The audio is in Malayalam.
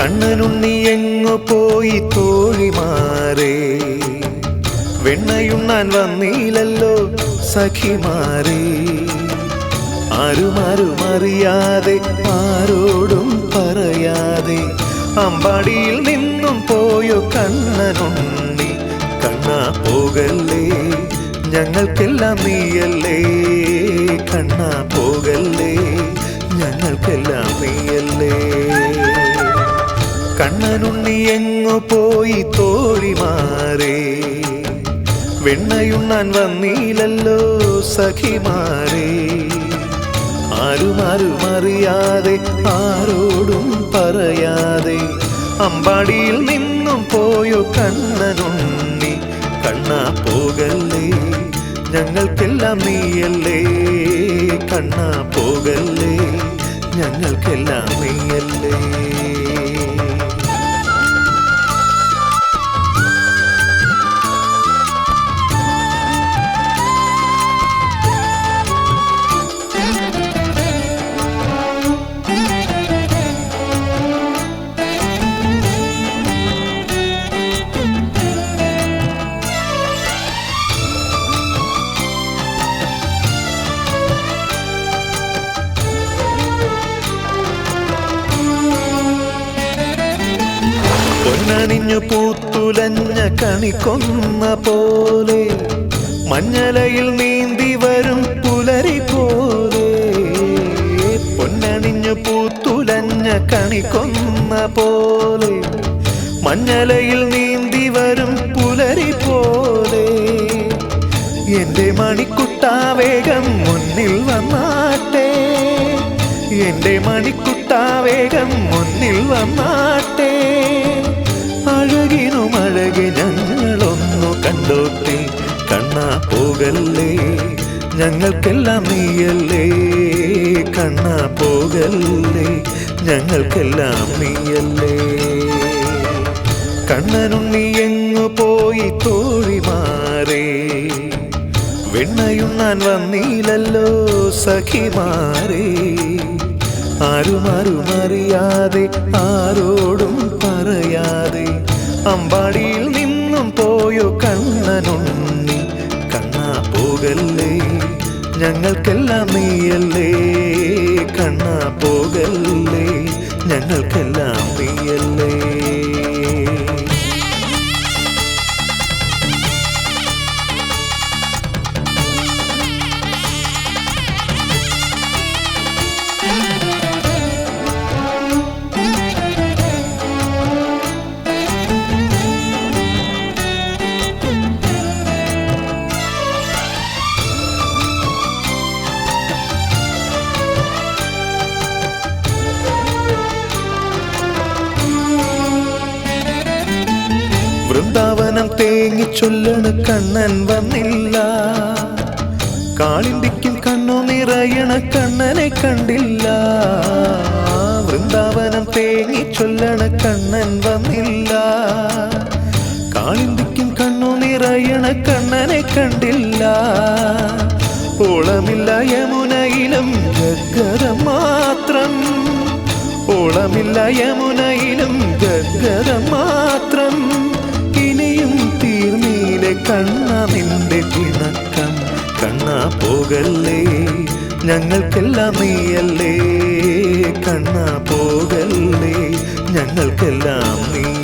കണ്ണനുണ്ണി എങ്ങു പോയി തോഴിമാരെ വെണ്ണയുണ്ണാൻ വന്നില്ലല്ലോ സഖിമാരെ ആരുമാരും അറിയാതെ ആരോടും പറയാതെ അമ്പാടിയിൽ നിന്നും പോയോ കണ്ണനുണ്ണി. കണ്ണാ പോകല്ലേ ഞങ്ങൾക്കെല്ലാം നീയല്ലേ. കണ്ണാ എങ്ങു പോയി തോഴിമാരെ വെണ്ണയുണ്ണാൻ വന്നീലല്ലോ സഖിമാരെ ആരുമാരും അറിയാതെ ആരോടും പറയാതെ അമ്പാടിയിൽ നിന്നും പോയോ കണ്ണനുണ്ണി. കണ്ണാ പോകല്ലേ ഞങ്ങൾക്കെല്ലാം നീയല്ലേ. കണ്ണാ പോകല്ലേ ഞങ്ങൾക്കെല്ലാം നീയല്ലേ. പൊന്നണിഞ്ഞു പൂത്തുലഞ്ഞ കണിക്കൊന്ന പോലെ മഞ്ഞലയിൽ നീന്തി വരും പുലരി പോലെ പൊന്നണിഞ്ഞു പൂത്തുലഞ്ഞ കണിക്കൊന്ന പോലെ മഞ്ഞലയിൽ നീന്തി വരും പുലരി പോലെ എന്റെ മണിക്കുട്ടാവേഗം മുന്നിൽ വന്നാട്ടെ. എന്റെ മണിക്കുട്ടാവേഗം മുന്നിൽ വന്നാട്ടെ. പോകല്ലേ? ഞങ്ങൾക്കെല്ലാം നീയല്ലേ? കണ്ണാ പോകല്ലേ? ഞങ്ങൾക്കെല്ലാം നീയല്ലേ? കണ്ണനുണ്ണി എങ്ങു പോയി തോഴി മാറേ? വെണ്ണയുണ്ണാൻ വന്നീലല്ലോ സഖിമാരെ ആരുമാരും അറിയാതെ ആരോടും പറയാതെ അമ്പാടിയിൽ ഞങ്ങൾക്കെല്ലാം നീയല്ലേ കണ്ണാ പോകല്ലേ? ഞങ്ങൾക്കെല്ലാം വൃന്ദാവനം തേങ്ങി ചൊല്ലണ കണ്ണൻ വന്നില്ല. കാളിന്തിക്കും കണ്ണു നിറയണ കണ്ണനെ കണ്ടില്ല. വൃന്ദാവനം തേങ്ങി ചൊല്ലണ കണ്ണൻ വന്നില്ല. കാളിന്തിക്കും കണ്ണു നിറയണ കണ്ണനെ കണ്ടില്ല. ഓളമില്ല യമുനയിലും ഗഗരം മാത്രം. ഓളമില്ല യമുനയിലും ഗഗരം മാത്രം. തീർന്നീലെ തിണക്കം കണ്ണാ പോകല്ലേ? ഞങ്ങൾക്കെല്ലാം നീയല്ലേ? കണ്ണാ പോകല്ലേ? ഞങ്ങൾക്കെല്ലാം നീയല്ലേ